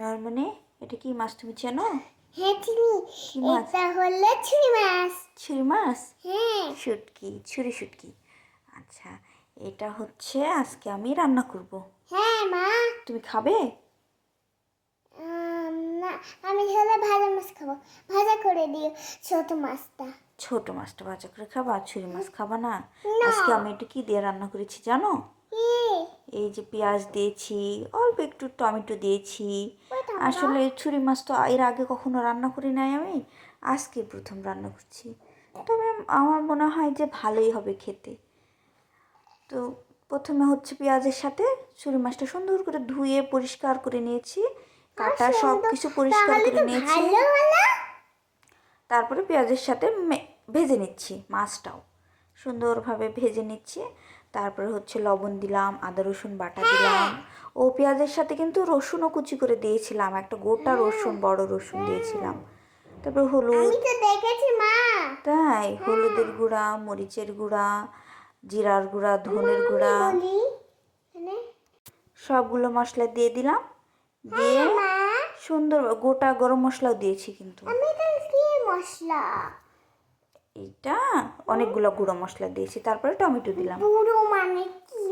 নর্মনে এটা কি মাছ তুমি চেনো? হ্যাঁ চিনি। এটা হলো ছুরি মাছ। ছুরি মাছ? হ্যাঁ। শুটকি ছুরি শুটকি। আচ্ছা এটা হচ্ছে আজকে আমি রান্না করব। হ্যাঁ মা। তুমি খাবে? না আমি হলে ভাজা মাছ খাব। ভাজা করে দিও ছোট মাছটা। ছোট মাছটা ভাজা করে খাবা? ছুরি মাছ খাবা না। আজকে আমি এটা কি দিয়ে রান্না করেছি জানো? এই যে পেঁয়াজ দিয়েছি অল্প একটু টমেটো দিয়েছি। আসলে ছুরি মাছ তো এর আগে কখনো রান্না করি নাই আমি আজকে প্রথম রান্না করছি। তবে আমার মনে হয় যে ভালোই হবে খেতে। তো প্রথমে হচ্ছে পেঁয়াজের সাথে ছুরি মাছটা সুন্দর করে ধুয়ে পরিষ্কার করে নিয়েছি কাটা সব কিছু পরিষ্কার করে নিয়েছি। তারপরে পেঁয়াজের সাথে ভেজে নিচ্ছি মাছটাও। সুন্দরভাবে ভেজে নিচ্ছি। তারপরে হচ্ছে লবণ দিলাম আদা রসুন বাটা দিলাম। ও পেঁয়াজের সাথে কিন্তু রসুনও কুচি করে দিয়েছিলাম একটা গোটা রসুন বড় রসুন দিয়েছিলাম। তারপর হলুদ তাই হলুদের গুঁড়া মরিচের গুঁড়া জিরার গুঁড়া ধনের গুঁড়া। সবগুলো মশলা দিয়ে দিলাম। দিয়ে সুন্দর গোটা গরম মশলাও দিয়েছি কিন্তু। মশলা। এটা অনেকগুলো গুঁড়ো মশলা দিয়েছি তারপরে টমেটো দিলাম। মানে কি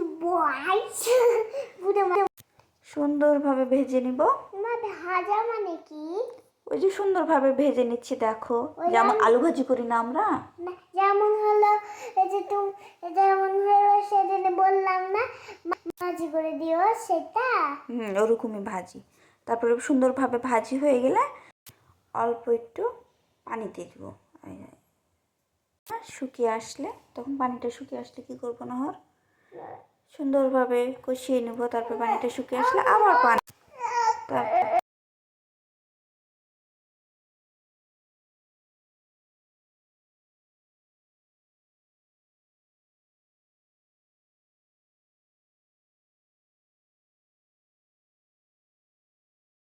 মানে সুন্দরভাবে ভেজে নিব। ভাজা মানে কি? ওই যে সুন্দরভাবে ভেজে নিচ্ছি দেখো। যেমন আলু ভাজি করি না আমরা? যেমন হলো এই যে তুমি যেমন হলো সেদিন বললাম না ভাজি করে দিও সেটা? হুম ওরকমই ভাজি। তারপরে সুন্দরভাবে ভাজি হয়ে গেলে অল্প একটু পানি দিয়ে দিব। শুকিয়ে আসলে, তখন পানিটা শুকিয়ে আসলে কি করব না হর সুন্দরভাবে কষিয়ে নেব, তারপর পানিটা শুকিয়ে আসলে আবার পানি